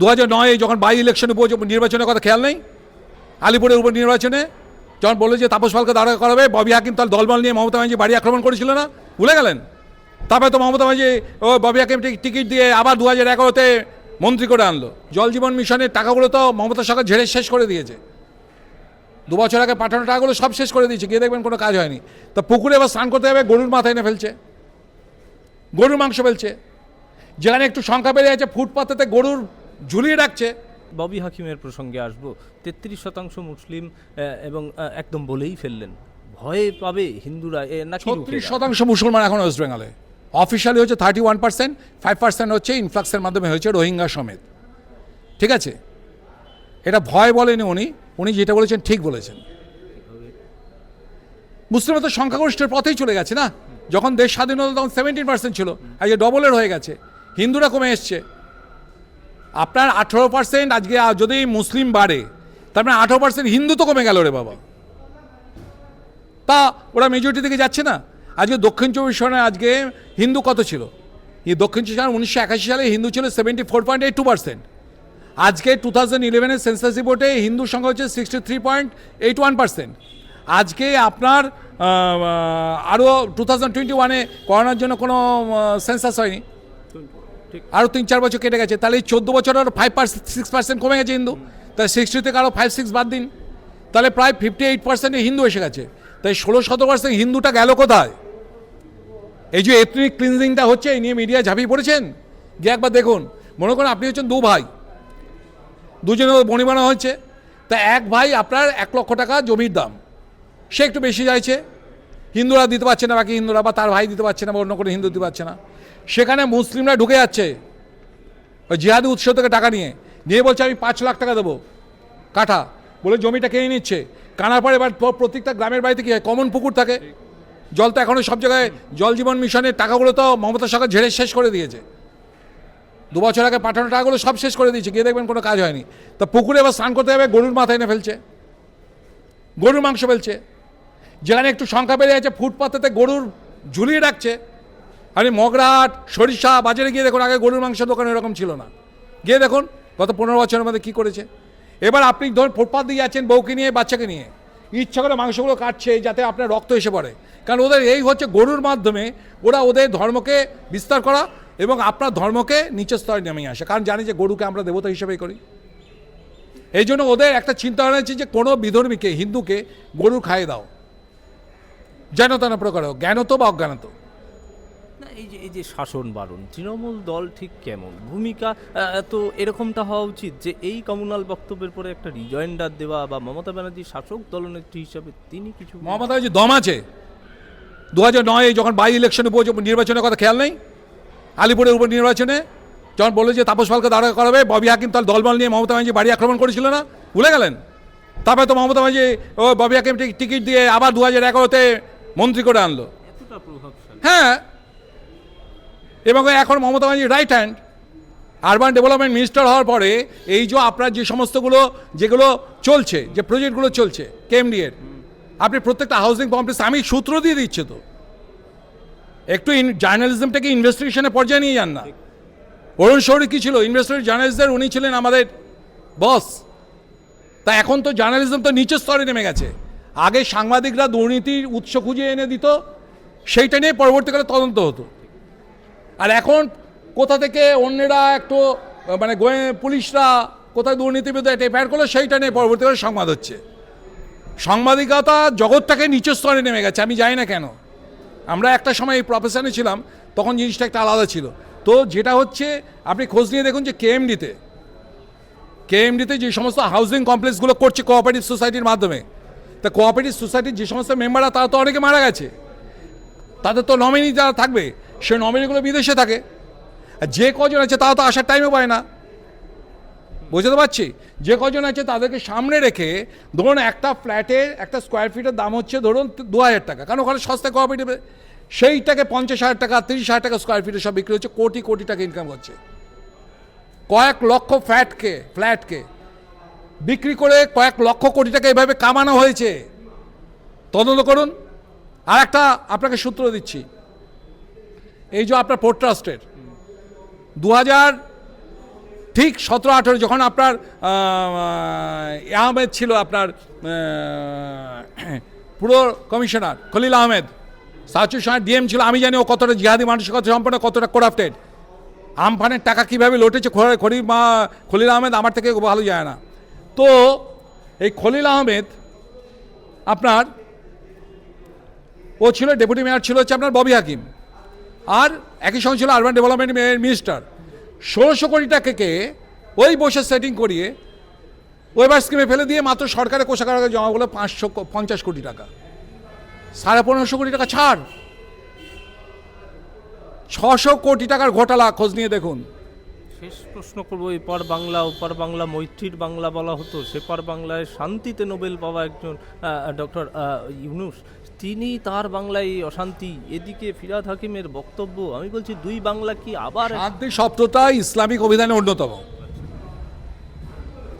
দু হাজার নয়ে, যখন বাই ইলেকশনে নির্বাচনের কথা খেয়াল নেই, আলিপুরের উপর নির্বাচনে যখন বলল যে তাপস পালকে দাঁড়া করাবে, ববি হাকিম তার দলবল নিয়ে মমতা ব্যানার্জি বাড়ি আক্রমণ করেছিল না? ভুলে গেলেন? তারপরে তো মমতা ব্যানার্জি, ও ববি হাকিম টিকিট দিয়ে আবার দু হাজার এগারোতে মন্ত্রী করে আনলো। জল জীবন মিশনের টাকাগুলো তো মমতা সরকার ঝেড়ে শেষ করে দিয়েছে। দু বছর আগে পাঠানো টাকাগুলো সব শেষ করে দিয়েছে, গিয়ে দেখবেন কোনো কাজ হয়নি। তা পুকুরে এবার স্নান করতে যাবে, গরুর মাথায় এনে ফেলছে। গরুর মাংস ফেলছে। যেখানে একটু সংখ্যা বেড়ে যাচ্ছে ফুটপাতেতে গরুর ঝুলিয়ে রাখছে ববি হাকিমের প্রসঙ্গে আসব। তেত্রিশ শতাংশ মুসলিম এবং একদম বলেই ফেললেন। ভয়ে পাবে হিন্দুরা ছত্রিশ শতাংশ মুসলমান এখন ওয়েস্ট বেঙ্গলে। অফিসিয়ালি হচ্ছে thirty one percent five percent হচ্ছে ইনফ্লাক্সের মাধ্যমে হয়েছে রোহিঙ্গা সমেত। ঠিক আছে? এটা ভয় বলেনি উনি। উনি যেটা বলেছেন ঠিক বলেছেন। মুসলিম তো সংখ্যাগরিষ্ঠের পথেই চলে গেছে না? যখন দেশ স্বাধীন হলো তখন সেভেন্টিন পার্সেন্ট ছিল আজকে ডবলের হয়ে গেছে। হিন্দুরা কমে এসছে। আপনার আঠেরো পার্সেন্ট আজকে যদি মুসলিম বাড়ে, তার মানে আঠেরো পার্সেন্ট হিন্দু তো কমে গেল রে বাবা। তা ওরা মেজরিটি দিকে যাচ্ছে না। আজকে দক্ষিণ চব্বিশ পরগনায় আজকে হিন্দু কত ছিল? এই দক্ষিণ চব্বিশ পরগনা উনিশশো একাশি সালে হিন্দু ছিল seventy four point eight two percent আজকে টু থাউজেন্ড ইলেভেনের সেন্সাস রিপোর্টে হিন্দু সংখ্যা হচ্ছে sixty three point eight one percent আজকে আপনার আরও টু থাউজেন্ড টোয়েন্টি ওয়ানে করোনার জন্য কোনো সেন্সাস হয়নি। আরও তিন, চার বছর কেটে গেছে। তাহলে এই চোদ্দ বছর আরও ফাইভ পার্সেন্ট সিক্স পার্সেন্ট কমে গেছে হিন্দু। তাহলে সিক্সটি থেকে আরও ফাইভ সিক্স বাদ দিন। তাহলে প্রায় ফিফটি এইট পার্সেন্টে হিন্দু এসে গেছে। তাই ষোলো, সতেরো পার্সেন্ট হিন্দুটা গেল কোথায়? এই যে এথনিক ক্লিনজিংটা হচ্ছে, এই নিয়ে মিডিয়া ঝাঁপিয়ে পড়েছেন? গিয়ে একবার দেখুন। মনে করেন আপনি হচ্ছেন দু ভাই। দুজনে বনি বানা হচ্ছে তা এক ভাই আপনার এক লক্ষ টাকা জমির দাম। সে একটু বেশি চাইছে। হিন্দুরা দিতে পারছে না, বাকি হিন্দুরা বা তার ভাই দিতে পারছে না বা অন্য কোনো হিন্দু দিতে পারছে না। সেখানে মুসলিমরা ঢুকে যাচ্ছে ওই জিহাদি উৎস থেকে টাকা নিয়ে। নিয়ে বলছে, আমি পাঁচ লাখ টাকা দেবো। কাঠা বলে জমিটা কিনে নিচ্ছে। কানার পরে এবার প্রত্যেকটা গ্রামের বাড়িতে কি হয়? কমন পুকুর থাকে। জল তো এখনও সব জায়গায় জল জীবন মিশনের টাকাগুলো তো মমতা সরকার ঝেড়ে শেষ করে দিয়েছে। দু বছর আগে পাঠানো টাকাগুলো সব শেষ করে দিয়েছে। গিয়ে দেখবেন কোনো কাজ হয়নি। তা পুকুরে এবার স্নান করতে যাবে, গরুর মাথায় এনে ফেলছে। গরুর মাংস ফেলছে। যেখানে একটু সংখ্যা বেড়ে যাচ্ছে ফুটপাতেতে গরুর ঝুলিয়ে রাখছে। আরে মগরাট, সরিষা, বাজারে গিয়ে দেখুন, আগে গরুর মাংস দোকান এরকম ছিল না। গিয়ে দেখুন, গত পনেরো বছরের মধ্যে কী করেছে। এবার আপনি ধরুন, ফুটপাত দিয়ে যাচ্ছেন বউকে নিয়ে, বাচ্চাকে নিয়ে। ইচ্ছা করে মাংসগুলো কাটছে, যাতে আপনার রক্ত এসে পড়ে। কারণ ওদের এই হচ্ছে গরুর মাধ্যমে ওরা ওদের ধর্মকে বিস্তার করা এবং আপনার ধর্মকে নিচের স্তরে নেমে আসে। কারণ জানি যে গরুকে আমরা দেবতা হিসেবেই করি। এই জন্য ওদের একটা চিন্তা হচ্ছে যে কোনো বিধর্মীকে, হিন্দুকে গরু খাইয়ে দাও। যেন তেন প্রকার জ্ঞানত বা অজ্ঞানত। এই যে এই যে শাসন বারণ তৃণমূল দল ঠিক কেমন? ভূমিকা তো এরকমটা হওয়া উচিত যে এই কমিউনাল বক্তব্যের পরে একটা রিজয়েন্ডার দেওয়া বা মমতা ব্যানার্জি শাসক দলনেত্রী হিসাবে তিনি কিছু মমতা যে দম আছে। দু হাজার নয়ে যখন বাই ইলেকশনে নির্বাচনের কথা খেয়াল নেই? আলিপুরের উপর নির্বাচনে যখন বলল যে তাপস পালকে দাঁড়া করাবে ববি হাকিম তার দলবল নিয়ে মমতা ব্যানার্জি বাড়ি আক্রমণ করেছিল না? ভুলে গেলেন? তারপরে তো মমতা ব্যানার্জি ও ববি হাকিম টিকিট দিয়ে আবার দু হাজার এগারোতে মন্ত্রী করে আনলো। হ্যাঁ এবং এখন Mamata Banerjee right hand urban development minister হওয়ার পরে এই যে আপনার যে সমস্তগুলো, যেগুলো চলছে, যে প্রজেক্টগুলো চলছে কেএমডি এর আপনি প্রত্যেকটা হাউসিং কমপ্লেক্স আমি সূত্র দিয়ে দিচ্ছে তো। একটু জার্নালিজমটাকে ইনভেস্টিগেশনের পর্যায়ে নিয়ে যান না। অরুণ শৌরি কী ছিল? ইনভেস্টিগেট জার্নালিস্টদের উনি ছিলেন আমাদের বস তা এখন তো জার্নালিজম তো নিচের স্তরে নেমে গেছে। আগে সাংবাদিকরা দুর্নীতির উৎস খুঁজে এনে দিত, সেইটা নিয়ে পরবর্তীকালে তদন্ত হতো। আর এখন কোথা থেকে অন্যরা একটু মানে পুলিশরা কোথায় দুর্নীতিবিদ একটা এফআইআর করল সেইটা নিয়ে পরবর্তীকালে সংবাদ হচ্ছে। সাংবাদিকতা জগৎটাকে নিচের স্তরে নেমে গেছে, আমি জানি না কেন। আমরা একটা সময় এই প্রফেশনে ছিলাম, তখন জিনিসটা একটা আলাদা ছিল। তো যেটা হচ্ছে, আপনি খোঁজ নিয়ে দেখুন যে কেএমডিতে কেএমডিতে যে সমস্ত হাউজিং কমপ্লেক্সগুলো করছে কোঅপারেটিভ সোসাইটির মাধ্যমে, তা কোঅপারেটিভ সোসাইটির যে সমস্ত মেম্বাররা তারা তো অনেকে মারা গেছে। তাদের তো নমিনি যারা থাকবে, সে নমিনিগুলো বিদেশে থাকে। আর যে কজন আছে তারা তো আসার টাইমও পায় না। বুঝতে পারছি? যে কজন আছে তাদেরকে সামনে রেখে, ধরুন একটা ফ্ল্যাটের একটা স্কোয়ার ফিটের দাম হচ্ছে ধরুন দু হাজার টাকা। কারণ ওখানে সস্তা কোঅপারেটিভে সেইটাকে পঞ্চাশ হাজার টাকা, তিরিশ হাজার টাকা স্কোয়ার ফিটে সব বিক্রি হচ্ছে, কোটি কোটি টাকা ইনকাম হচ্ছে কয়েক লক্ষ ফ্ল্যাটকে ফ্ল্যাটকে বিক্রি করে কয়েক লক্ষ কোটি টাকা এভাবে কামানো হয়েছে। তদন্ত করুন। আর একটা আপনাকে সূত্র দিচ্ছি। এই যে আপনার পোর্ট ট্রাস্টের দু হাজার ঠিক সতেরো আঠেরো যখন আপনার আহ, আহমেদ ছিল আপনার পুরো কমিশনার খলিল আহমেদ। সাচুর সঙ্গে ডিএম ছিল আমি জানি ও কতটা জিহাদি মানসিকতা সম্পন্ন কতটা করাপ্টেড আমফানের টাকা কীভাবে লটেছে খরি মা খলিল আহমেদ আমার থেকে ভালো যায় না। তো এই খলিল আহমেদ আপনার ও ছিল ডেপুটি মেয়র ছিল হচ্ছে আপনার ববি হাকিম। আর একই সঙ্গে ছিল আরবান ডেভেলপমেন্ট মিনিস্টার ষোলোশো কোটি টাকাকে ওই বসে সেটিং করিয়ে ওয়েবার স্কিমে ফেলে দিয়ে মাত্র সরকারের কোষাগারে জমা হলো পাঁচশো পঞ্চাশ কোটি টাকা। সাড়ে পনেরোশো কোটি টাকা ছাড়। ছশো কোটি টাকার ঘোটালা খোঁজ নিয়ে দেখুন। শেষ প্রশ্ন করব এপার বাংলা ওপার বাংলা মৈত্রীর বাংলা বলা হতো। সেপার বাংলায় শান্তিতে নোবেল পাওয়া একজন ডক্টর ইউনুস। তিনি তার বাংলায় এই অশান্তি, এদিকে ফিরাদ হাকিমের বক্তব্য, আমি বলছি দুই বাংলা কি আবার শান্তি শব্দটা ইসলামিক অভিধানে অন্যতম।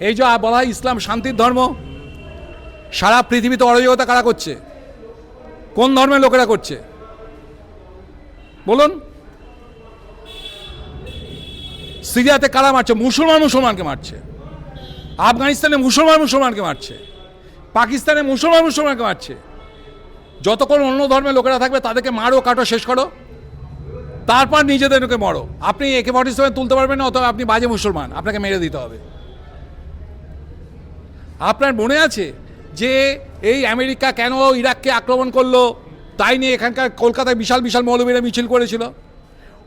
এই যে বলা ইসলাম শান্তির ধর্ম, সারা পৃথিবীতে অরাজকতা কারা করছে? কোন ধর্মের লোকেরা করছে? বলুন। সিরিয়াতে কারা মারছে? মুসলমান মুসলমানকে মারছে। আফগানিস্তানে মুসলমান মুসলমানকে মারছে। পাকিস্তানে মুসলমান মুসলমানকে মারছে। যতক্ষণ অন্য ধর্মের লোকেরা থাকবে, তাদেরকে মারো, কাটো, শেষ করো। তারপর নিজেদেরকে মরো। আপনি একে ফর্টি সেভেন তুলতে পারবেন না, অথবা আপনি বাজে মুসলমান। আপনাকে মেরে দিতে হবে। আপনার মনে আছে যে এই আমেরিকা কেন ইরাককে আক্রমণ করল? তাই নিয়ে এখানকার কলকাতায় বিশাল বিশাল মৌলবীরা মিছিল করেছিল।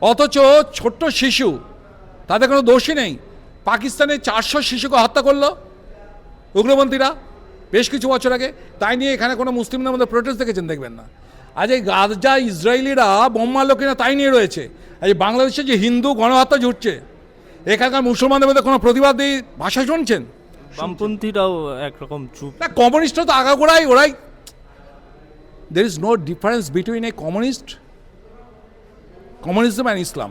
অথচ ছোট্ট শিশু তাদের কোনো দোষই নেই। পাকিস্তানে চারশো শিশুকে হত্যা করল উগ্রপন্থীরা বেশ কিছু বছর আগে। তাই নিয়ে এখানে কোনো মুসলিমদের মধ্যে প্রোটেস্ট দেখেছেন? দেখবেন না। আজ এই গাজা ইসরায়েলিরা বোম মারলো কিনা তাই নিয়ে রয়েছে। আজ বাংলাদেশে যে হিন্দু গণহত্যা জুটছে এখানকার মুসলমানদের মধ্যে কোনো প্রতিবাদী ভাষা শুনছেন? বামপন্থীরাও একরকম চুপ। না কমিউনিস্টরা তো আগাগোড়াই ওরাই there is no difference between a communist communism and Islam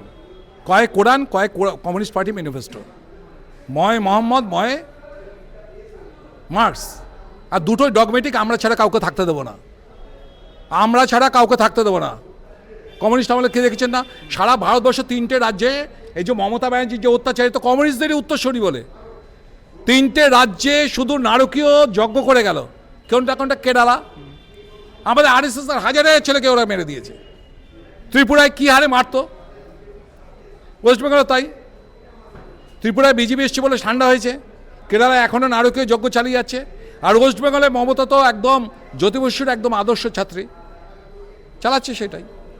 কয় কোরআন, কয় কমিউনিস্ট পার্টি ম্যানিফেস্টো। ময় মোহাম্মদ ময় মার্কস। আর দুটোই ডগমেটিক আমরা ছাড়া কাউকে থাকতে দেবো না। আমরা ছাড়া কাউকে থাকতে দেবো না। কমিউনিস্ট আমলে কে দেখেছেন না? সারা ভারতবর্ষ তিনটে রাজ্যে এই যে মমতা ব্যানার্জির যে অত্যাচারিত, কমিউনিস্টদেরই উত্তরস্বরী বলে। তিনটে রাজ্যে শুধু নারকীয় যজ্ঞ করে গেল। কোনটা কোনটা? কেরালা। আমাদের আর এস এস হাজারে ছেলেকে ওরা মেরে দিয়েছে। ত্রিপুরায় কী হারে মারতো? ওয়েস্ট বেঙ্গলে তাই। ত্রিপুরায় বিজেপি এসছে বলে ঠান্ডা হয়েছে। কেরালায় এখনও নারকীয় যজ্ঞ চালিয়ে যাচ্ছে। আর ওয়েস্ট বেঙ্গলে মমতা তো একদম জ্যোতি বসুর একদম আদর্শ ছাত্রী। চালাচ্ছে সেটাই।